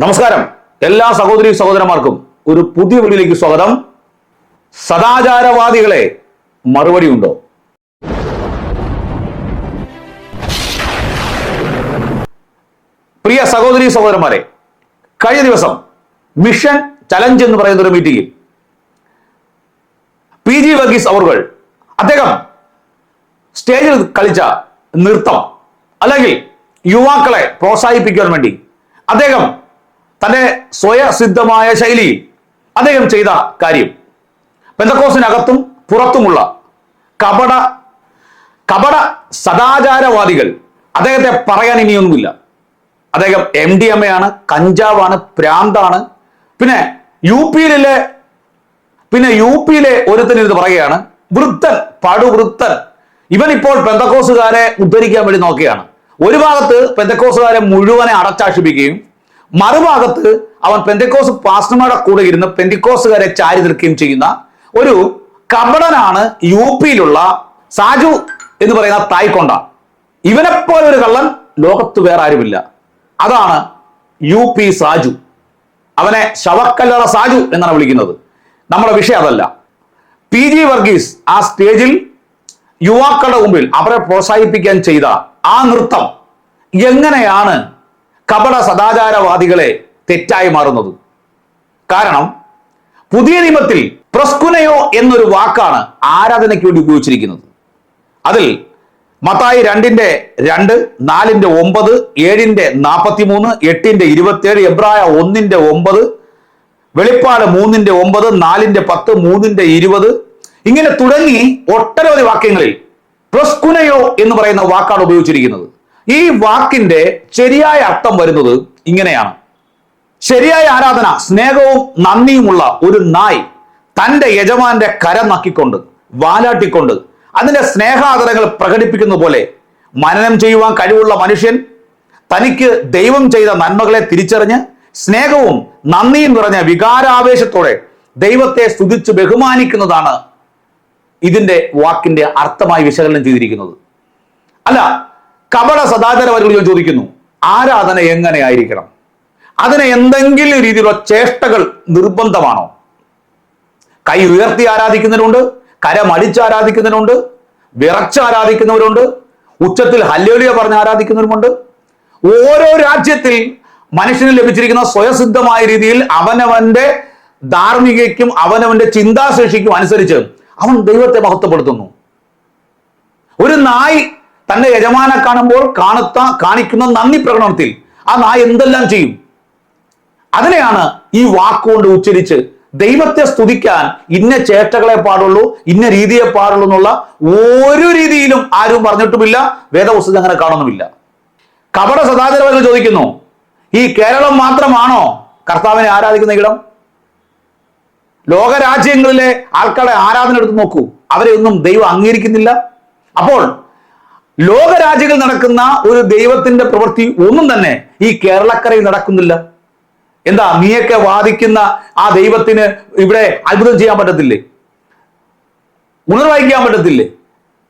നമസ്കാരം. എല്ലാ സഹോദരി സഹോദരന്മാർക്കും ഒരു പുതിയ വീഡിയോയിലേക്ക് സ്വാഗതം. സദാചാരവാദികളെ മറുപടി ഉണ്ടോ? പ്രിയ സഹോദരി സഹോദരന്മാരെ കഴിഞ്ഞ ദിവസം മിഷൻ ചലഞ്ച് എന്ന് പറയുന്ന ഒരു മീറ്റിംഗിൽ പി ജി വർഗീസ് അവർ അദ്ദേഹം സ്റ്റേജിൽ കളിച്ച നൃത്തം അല്ലെങ്കിൽ യുവാക്കളെ പ്രോത്സാഹിപ്പിക്കാൻ വേണ്ടി അദ്ദേഹം തന്റെ സ്വയസിദ്ധമായ ശൈലിയിൽ അദ്ദേഹം ചെയ്ത കാര്യം. പെന്തക്കോസിനകത്തും പുറത്തുമുള്ള കപട കപട സദാചാരവാദികൾ അദ്ദേഹത്തെ പറയാൻ ഇനിയൊന്നുമില്ല. അദ്ദേഹം എം ഡി എം എ ആണ് കഞ്ചാവാണ് പ്രാന്താണ്. പിന്നെ യു പിയിലെ പിന്നെ യു പിയിലെ ഒരുത്തന് പറയുകയാണ് വൃത്തൻ പടുവൃത്തൻ ഇവൻ ഇപ്പോൾ പെന്തക്കോസുകാരെ ഉദ്ധരിക്കാൻ വേണ്ടി നോക്കുകയാണ്. ഒരു ഭാഗത്ത് പെന്തക്കോസുകാരെ മുഴുവനെ അടച്ചാക്ഷിപ്പിക്കുകയും മറുഭാഗത്ത് അവൻ പെന്തിക്കോസ് പാസ്റ്റർമാരുടെ കൂടെ ഇരുന്ന് പെന്തിക്കോസുകാരെ ചാരി നിൽക്കുകയും ചെയ്യുന്ന ഒരു കപടനാണ് യു പിയിലുള്ള സാജു എന്ന് പറയുന്ന തായ്ക്കൊണ്ട ഇവനെപ്പോലെ ഒരു കള്ളൻ ലോകത്ത് വേറെ ആരുമില്ല. അതാണ് യു പി സാജു. അവനെ ശവക്കല്ലറ സാജു എന്നാണ് വിളിക്കുന്നത്. നമ്മുടെ വിഷയം അതല്ല. പി ജി വർഗീസ് ആ സ്റ്റേജിൽ യുവാക്കളുടെ മുമ്പിൽ അവരെ പ്രോത്സാഹിപ്പിക്കാൻ ചെയ്ത ആ നൃത്തം എങ്ങനെയാണ് കപട സദാചാരവാദികളെ തെറ്റായി മാറുന്നത്. കാരണം പുതിയ നിയമത്തിൽ പ്രസ്കുനയോ എന്നൊരു വാക്കാണ് ആരാധനയ്ക്ക് വേണ്ടി ഉപയോഗിച്ചിരിക്കുന്നത്. അതിൽ മത്തായി രണ്ടിന്റെ രണ്ട് നാലിന്റെ ഒമ്പത് ഏഴിന്റെ നാൽപ്പത്തി മൂന്ന് എട്ടിന്റെ ഇരുപത്തിയേഴ് എബ്രായ ഒന്നിന്റെ ഒമ്പത് വെളിപ്പാട് മൂന്നിന്റെ ഒമ്പത് നാലിന്റെ പത്ത് മൂന്നിന്റെ ഇരുപത്. ഇങ്ങനെ തുടങ്ങി ഒട്ടനവധി വാക്യങ്ങളിൽ പ്രസ്കുനയോ എന്ന് പറയുന്ന വാക്കാണ് ഉപയോഗിച്ചിരിക്കുന്നത്. ഈ വാക്കിന്റെ ശരിയായ അർത്ഥം വരുന്നത് ഇങ്ങനെയാണ്. ശരിയായ ആരാധന സ്നേഹവും നന്ദിയുമുള്ള ഒരു നായ് തന്റെ യജമാന്റെ കരം നക്കിക്കൊണ്ട് വാലാട്ടിക്കൊണ്ട് അതിന്റെ സ്നേഹാദരങ്ങൾ പ്രകടിപ്പിക്കുന്ന പോലെ മനനം ചെയ്യുവാൻ കഴിവുള്ള മനുഷ്യൻ തനിക്ക് ദൈവം ചെയ്ത നന്മകളെ തിരിച്ചറിഞ്ഞ് സ്നേഹവും നന്ദിയും നിറഞ്ഞ വികാരാവേശത്തോടെ ദൈവത്തെ സ്തുതിച്ച് ബഹുമാനിക്കുന്നതാണ് ഇതിന്റെ വാക്കിന്റെ അർത്ഥമായി വിശകലനം ചെയ്തിരിക്കുന്നത്. അല്ല കപട സദാചാരവാദികൾ ഞാൻ ചോദിക്കുന്നു ആരാധന എങ്ങനെയായിരിക്കണം അതിന് എന്തെങ്കിലും രീതിയിലുള്ള ചേഷ്ടകൾ നിർബന്ധമാണോ? കൈ ഉയർത്തി ആരാധിക്കുന്നതിനുണ്ട് കരമടിച്ച് ആരാധിക്കുന്നവരുണ്ട് വിറച്ച് ആരാധിക്കുന്നവരുണ്ട് ഉച്ചത്തിൽ ഹല്ലേലിയ പറഞ്ഞ് ആരാധിക്കുന്നവരുമുണ്ട്. ഓരോ രാജ്യത്തിൽ മനുഷ്യന് ലഭിച്ചിരിക്കുന്ന സ്വയസിദ്ധമായ രീതിയിൽ അവനവന്റെ ധാർമ്മികയ്ക്കും അവനവന്റെ ചിന്താശേഷിക്കും അനുസരിച്ച് അവൻ ദൈവത്തെ മഹത്വപ്പെടുത്തുന്നു. ഒരു നായ് തന്റെ യജമാനെ കാണുമ്പോൾ കാണുത്ത കാണിക്കുന്ന നന്ദി പ്രകടനത്തിൽ. ആ നായ എന്തെല്ലാം ചെയ്യും? അതിനെയാണ് ഈ വാക്കുകൊണ്ട് ഉച്ചരിച്ച് ദൈവത്തെ സ്തുതിക്കാൻ ഇന്ന ചേഷ്ടകളെ പാടുള്ളൂ ഇന്ന രീതിയെ പാടുള്ളൂ എന്നുള്ള ഒരു രീതിയിലും ആരും പറഞ്ഞിട്ടുമില്ല വേദപുസ്തകം അങ്ങനെ കാണുന്നുമില്ല. കപട സദാചാരവാദികൾ ചോദിക്കുന്നു ഈ കേരളം മാത്രമാണോ കർത്താവിനെ ആരാധിക്കുന്ന ഇടം? ലോകരാജ്യങ്ങളിലെ ആൾക്കാരെ ആരാധന എടുത്ത് നോക്കൂ അവരെ ഒന്നും ദൈവം അംഗീകരിക്കുന്നില്ല. അപ്പോൾ ലോകരാജ്യങ്ങളിൽ നടക്കുന്ന ഒരു ദൈവത്തിന്റെ പ്രവൃത്തി ഒന്നും തന്നെ ഈ കേരളക്കരയിൽ നടക്കുന്നില്ല. എന്താ നീയൊക്കെ വാദിക്കുന്ന ആ ദൈവത്തിന് ഇവിടെ അത്ഭുതം ചെയ്യാൻ പറ്റത്തില്ലേ? ഉണർവഹിക്കാൻ പറ്റത്തില്ലേ?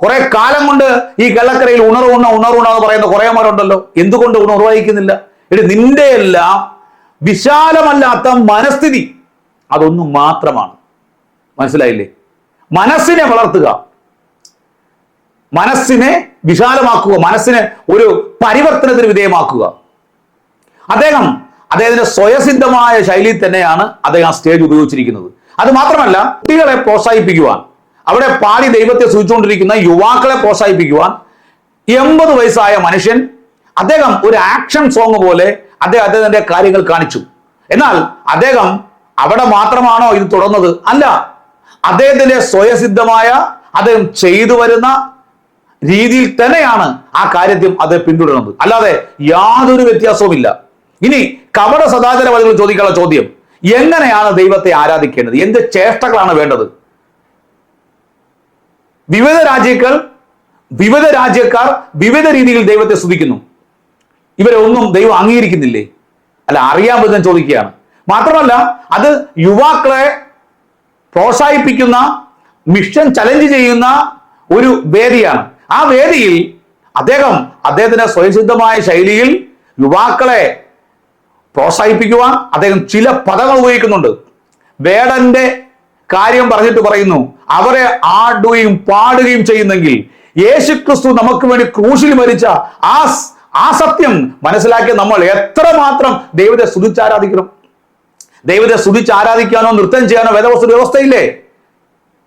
കുറെ കാലം കൊണ്ട് ഈ കേരളക്കരയിൽ ഉണർവുണ ഉണർവുണ എന്ന് പറയുന്ന കുറേമാരുണ്ടല്ലോ എന്തുകൊണ്ട് ഉണർവഹിക്കുന്നില്ല? എടി നിന്റെ എല്ലാം വിശാലമല്ലാത്ത മനസ്ഥിതി അതൊന്നും മാത്രമാണ്. മനസ്സിലായില്ലേ? മനസ്സിനെ വളർത്തുക. മനസ്സിനെ വിശാലമാക്കുക മനസ്സിനെ ഒരു പരിവർത്തനത്തിന് വിധേയമാക്കുക. അദ്ദേഹം അദ്ദേഹത്തിന്റെ സ്വയസിദ്ധമായ ശൈലിയിൽ തന്നെയാണ് അദ്ദേഹം സ്റ്റേജ് ഉപയോഗിച്ചിരിക്കുന്നത്. അത് മാത്രമല്ല കുട്ടികളെ പ്രോത്സാഹിപ്പിക്കുവാൻ അവിടെ പാടി ദൈവത്തെ സൂചിച്ചുകൊണ്ടിരിക്കുന്ന യുവാക്കളെ പ്രോത്സാഹിപ്പിക്കുവാൻ എൺപത് വയസ്സായ മനുഷ്യൻ അദ്ദേഹം ഒരു ആക്ഷൻ സോങ് പോലെ അദ്ദേഹം അദ്ദേഹത്തിന്റെ കാര്യങ്ങൾ കാണിച്ചു. എന്നാൽ അദ്ദേഹം അവിടെ മാത്രമാണോ ഇത് തുടർന്നത്? അല്ല അദ്ദേഹത്തിന്റെ സ്വയസിദ്ധമായ അദ്ദേഹം ചെയ്തു വരുന്ന രീതിയിൽ തന്നെയാണ് ആ കാര്യത്തിൽ അത് പിന്തുടരുന്നത്. അല്ലാതെ യാതൊരു വ്യത്യാസവുമില്ല. ഇനി കപട സദാചാരവാദികൾ ചോദിക്കാനുള്ള ചോദ്യം. എങ്ങനെയാണ് ദൈവത്തെ ആരാധിക്കേണ്ടത്? എന്ത് ചേഷ്ടകളാണ് വേണ്ടത്? വിവിധ രാജ്യക്കാർ വിവിധ രാജ്യക്കാർ വിവിധ രീതിയിൽ ദൈവത്തെ സ്തുതിക്കുന്നു. ഇവരെ ഒന്നും ദൈവം അംഗീകരിക്കുന്നില്ലേ? അല്ല അറിയാൻ പറ്റുന്ന ചോദിക്കുകയാണ്. മാത്രമല്ല അത് യുവാക്കളെ പ്രോത്സാഹിപ്പിക്കുന്ന മിഷൻ ചലഞ്ച് ചെയ്യുന്ന ഒരു വേദിയാണ്. ആ വേദിയിൽ അദ്ദേഹം അദ്ദേഹത്തിന്റെ സ്വയംസിദ്ധമായ ശൈലിയിൽ യുവാക്കളെ പ്രോത്സാഹിപ്പിക്കുവാൻ അദ്ദേഹം ചില പദങ്ങൾ ഉപയോഗിക്കുന്നുണ്ട്. വേടന്റെ കാര്യം പറഞ്ഞിട്ട് പറയുന്നു അവരെ ആടുകയും പാടുകയും ചെയ്യുന്നെങ്കിൽ യേശു ക്രിസ്തു നമുക്ക് വേണ്ടി ക്രൂശിൽ മരിച്ച ആ ആ സത്യം മനസ്സിലാക്കി നമ്മൾ എത്ര മാത്രം ദൈവത്തെ സ്തുതിച്ച് ആരാധിക്കണം? ദൈവത്തെ സ്തുതിച്ച് ആരാധിക്കാനോ നൃത്തം ചെയ്യാനോ വേദവസ്തു വ്യവസ്ഥയില്ലേ?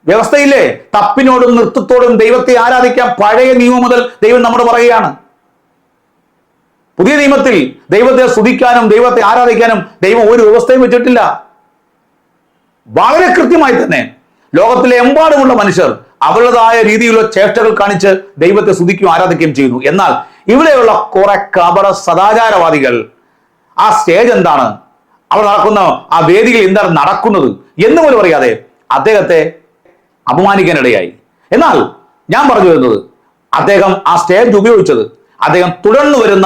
വ്യവസ്ഥയില്ലേ തപ്പിനോടും നൃത്തത്തോടും ദൈവത്തെ ആരാധിക്കാം പഴയ നിയമം മുതൽ ദൈവം നമ്മോട് പറയുകയാണ്. പുതിയ നിയമത്തിൽ ദൈവത്തെ സ്തുതിക്കാനും ദൈവത്തെ ആരാധിക്കാനും ദൈവം ഒരു വ്യവസ്ഥയും വെച്ചിട്ടില്ല. വളരെ കൃത്യമായി തന്നെ ലോകത്തിലെ എമ്പാടുമുള്ള മനുഷ്യർ അവരുടേതായ രീതിയിലുള്ള ചേഷ്ടകൾ കാണിച്ച് ദൈവത്തെ സ്തുതിക്കുകയും ആരാധിക്കുകയും ചെയ്യുന്നു. എന്നാൽ ഇവിടെയുള്ള കുറെ കപട സദാചാരവാദികൾ ആ സ്റ്റേജ് എന്താണ്? അവർ നടക്കുന്ന ആ വേദിയിൽ എന്താണ് നടക്കുന്നത് എന്ന് പോലും അറിയാതെ അദ്ദേഹത്തെ അപമാനിക്കാനിടയായി. എന്നാൽ ഞാൻ പറഞ്ഞു വരുന്നത് അദ്ദേഹം ആ സ്റ്റേജ് ഉപയോഗിച്ചത് അദ്ദേഹം തുടർന്നു വരുന്ന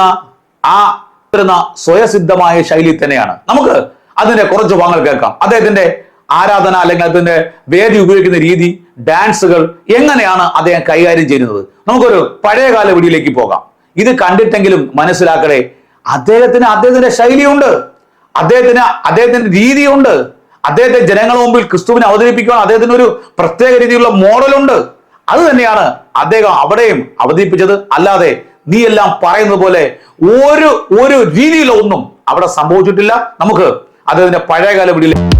ആ വരുന്ന സ്വയസിദ്ധമായ ശൈലി തന്നെയാണ്. നമുക്ക് അതിന്റെ കുറച്ച് ഭാഗങ്ങൾ കേൾക്കാം. അദ്ദേഹത്തിന്റെ ആരാധന അല്ലെങ്കിൽ അതിന്റെ വേദി ഉപയോഗിക്കുന്ന രീതി ഡാൻസുകൾ എങ്ങനെയാണ് അദ്ദേഹം കൈകാര്യം ചെയ്യുന്നത്? നമുക്കൊരു പഴയകാല വീടിയിലേക്ക് പോകാം. ഇത് കണ്ടിട്ടെങ്കിലും മനസ്സിലാക്കണേ അദ്ദേഹത്തിന് അദ്ദേഹത്തിന്റെ ശൈലിയുണ്ട്. അദ്ദേഹത്തിന് അദ്ദേഹത്തിന്റെ രീതിയുണ്ട്. അദ്ദേഹത്തെ ജനങ്ങളുടെ മുമ്പിൽ ക്രിസ്തുവിനെ അവതരിപ്പിക്കുവാൻ അദ്ദേഹത്തിന് ഒരു പ്രത്യേക രീതിയിലുള്ള മോഡലുണ്ട്. അത് തന്നെയാണ് അദ്ദേഹം അവിടെയും അവതരിപ്പിച്ചത്. അല്ലാതെ നീ എല്ലാം പറയുന്നത് പോലെ ഒരു ഒരു രീതിയിലൊന്നും അവിടെ സംഭവിച്ചിട്ടില്ല. നമുക്ക് അദ്ദേഹത്തിന്റെ പഴയകാല വീഡിയോയിൽ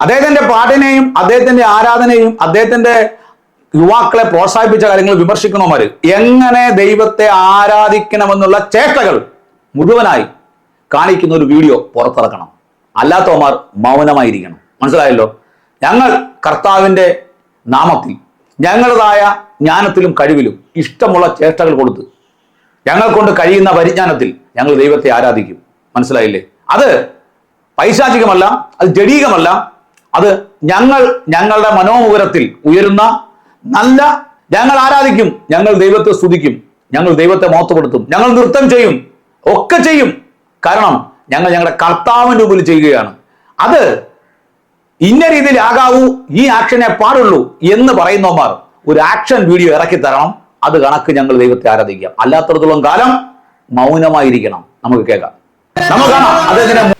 അദ്ദേഹത്തിന്റെ പാട്ടിനെയും അദ്ദേഹത്തിന്റെ ആരാധനയും അദ്ദേഹത്തിന്റെ യുവാക്കളെ പ്രോത്സാഹിപ്പിച്ച കാര്യങ്ങൾ വിമർശിക്കണമാര് എങ്ങനെ ദൈവത്തെ ആരാധിക്കണമെന്നുള്ള ചേഷ്ടകൾ മുഴുവനായി കാണിക്കുന്ന ഒരു വീഡിയോ പുറത്തിറക്കണം. അല്ലാത്തവന്മാർ മൗനമായിരിക്കണം. മനസ്സിലായല്ലോ? ഞങ്ങൾ കർത്താവിന്റെ നാമത്തിൽ ഞങ്ങളുടേതായ ജ്ഞാനത്തിലും കഴിവിലും ഇഷ്ടമുള്ള ചേഷ്ടകൾ കൊടുത്ത് ഞങ്ങൾ കൊണ്ട് കഴിയുന്ന പരിജ്ഞാനത്തിൽ ഞങ്ങൾ ദൈവത്തെ ആരാധിക്കും. മനസ്സിലായില്ലേ? അത് പൈശാചികമല്ല അത് ജഡീകമല്ല അത് ഞങ്ങൾ ഞങ്ങളുടെ മനോമുഖരത്തിൽ ഉയരുന്ന നല്ല ഞങ്ങൾ ആരാധിക്കും ഞങ്ങൾ ദൈവത്തെ സ്തുതിക്കും ഞങ്ങൾ ദൈവത്തെ മോത്തപ്പെടുത്തും ഞങ്ങൾ നൃത്തം ചെയ്യും ഒക്കെ ചെയ്യും. കാരണം ഞങ്ങൾ ഞങ്ങളുടെ കർത്താവിന്റെ മുമ്പിൽ ചെയ്യുകയാണ്. അത് ഇന്ന രീതിയിൽ ആകാവൂ ഈ ആക്ഷനെ പാടുള്ളൂ എന്ന് പറയുന്നവന്മാർ ഒരു ആക്ഷൻ വീഡിയോ ഇറക്കി തരണം. അത് കണക്ക് ഞങ്ങൾ ദൈവത്തെ ആരാധിക്കാം അല്ലാത്തടത്തോളം കാലം മൗനമായിരിക്കണം. നമുക്ക് കേൾക്കാം. നമുക്ക് കാണാം.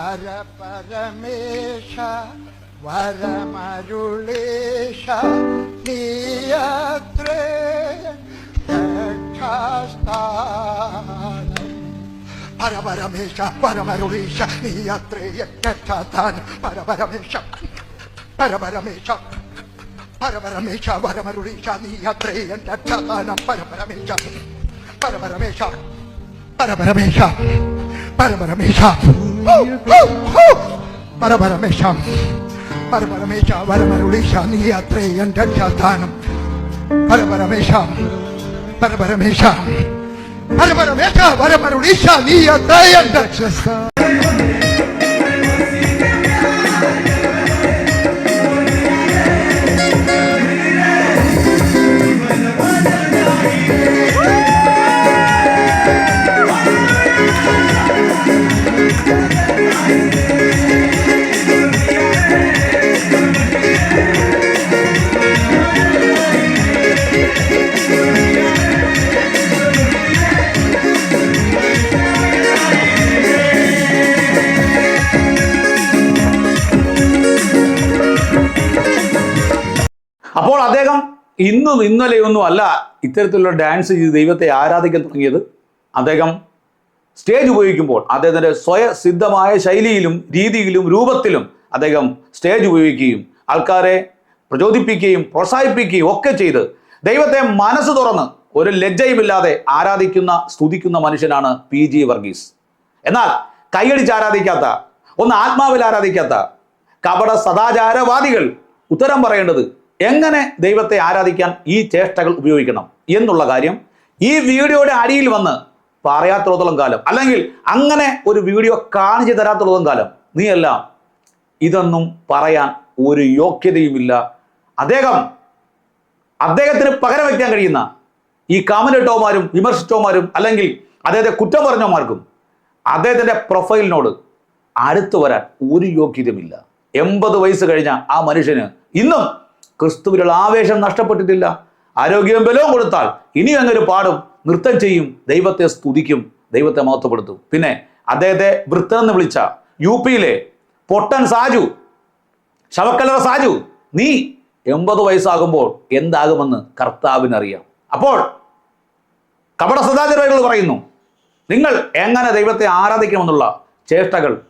Parabaramesha, Paramarulisha, Niyatreya para Parabaramesha, Parabaramesha, Parabaramesha, Paramarulisha, Niyatreya Katatan, Parabaramesha, Parabaramesha, para para Parabaramesha, para para Niyatreya para para Parabaramesha, Para, para, vem cá, para, para, lixa, minha, tá aí, അപ്പോൾ അദ്ദേഹം ഇന്നും ഇന്നലെയൊന്നും അല്ല ഇത്തരത്തിലുള്ള dance ചെയ്ത് ദൈവത്തെ ആരാധിക്കാൻ തുടങ്ങിയത്. അദ്ദേഹം സ്റ്റേജ് ഉപയോഗിക്കുമ്പോൾ അദ്ദേഹത്തിന്റെ സ്വയസിദ്ധമായ ശൈലിയിലും രീതിയിലും രൂപത്തിലും അദ്ദേഹം സ്റ്റേജ് ഉപയോഗിക്കുകയും ആൾക്കാരെ പ്രചോദിപ്പിക്കുകയും പ്രോത്സാഹിപ്പിക്കുകയും ഒക്കെ ചെയ്ത് ദൈവത്തെ മനസ്സ് തുറന്ന് ഒരു ലജ്ജയുമില്ലാതെ ആരാധിക്കുന്ന സ്തുതിക്കുന്ന മനുഷ്യനാണ് പി. ജി. വർഗീസ്. എന്നാൽ കൈയടിച്ച് ആരാധിക്കാത്ത ഒന്ന് ആത്മാവിൽ ആരാധിക്കാത്ത കപട സദാചാരവാദികൾ ഉത്തരം പറയേണ്ടത് എങ്ങനെ ദൈവത്തെ ആരാധിക്കാൻ ഈ ചേഷ്ടകൾ ഉപയോഗിക്കണം എന്നുള്ള കാര്യം ഈ വീഡിയോയുടെ അടിയിൽ വന്ന് പറയാത്തിടത്തോളം കാലം. അല്ലെങ്കിൽ അങ്ങനെ ഒരു വീഡിയോ കാണിച്ചു തരാത്തിടത്തോളം കാലം. നീയെല്ലാം ഇതൊന്നും പറയാൻ ഒരു യോഗ്യതയുമില്ല. അദ്ദേഹം അദ്ദേഹത്തിന് പകരം വയ്ക്കാൻ കഴിയുന്ന ഈ കാമനിട്ടോമാരും വിമർശിച്ചോമാരും അല്ലെങ്കിൽ അദ്ദേഹത്തെ കുറ്റം പറഞ്ഞോമാർക്കും അദ്ദേഹത്തിന്റെ പ്രൊഫൈലിനോട് അടുത്തു വരാൻ ഒരു യോഗ്യതയുമില്ല. എൺപത് വയസ്സ് കഴിഞ്ഞ ആ മനുഷ്യന് ഇന്നും ക്രിസ്തുവിലുള്ള ആവേശം നഷ്ടപ്പെട്ടിട്ടില്ല. ആരോഗ്യവും ബലവും കൊടുത്താൽ ഇനി അങ്ങൊരു പാടും. നൃത്തം ചെയ്യും. ദൈവത്തെ സ്തുതിക്കും. ദൈവത്തെ മഹത്വപ്പെടുത്തും. പിന്നെ അദ്ദേഹത്തെ വൃത്തം എന്ന് വിളിച്ച യു പിയിലെ പൊട്ടൻ സാജു ശവക്കലറ സാജു നീ എൺപത് വയസ്സാകുമ്പോൾ എന്താകുമെന്ന് കർത്താവിനറിയാം. അപ്പോൾ കപട സദാചാരികൾ പറയുന്നു നിങ്ങൾ എങ്ങനെ ദൈവത്തെ ആരാധിക്കണമെന്നുള്ള ചേഷ്ടകൾ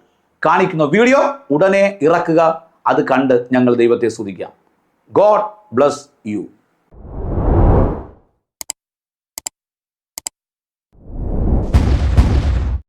കാണിക്കുന്ന വീഡിയോ ഉടനെ ഇറക്കുക. അത് കണ്ട് ഞങ്ങൾ ദൈവത്തെ സ്തുതിക്കാം. God bless you.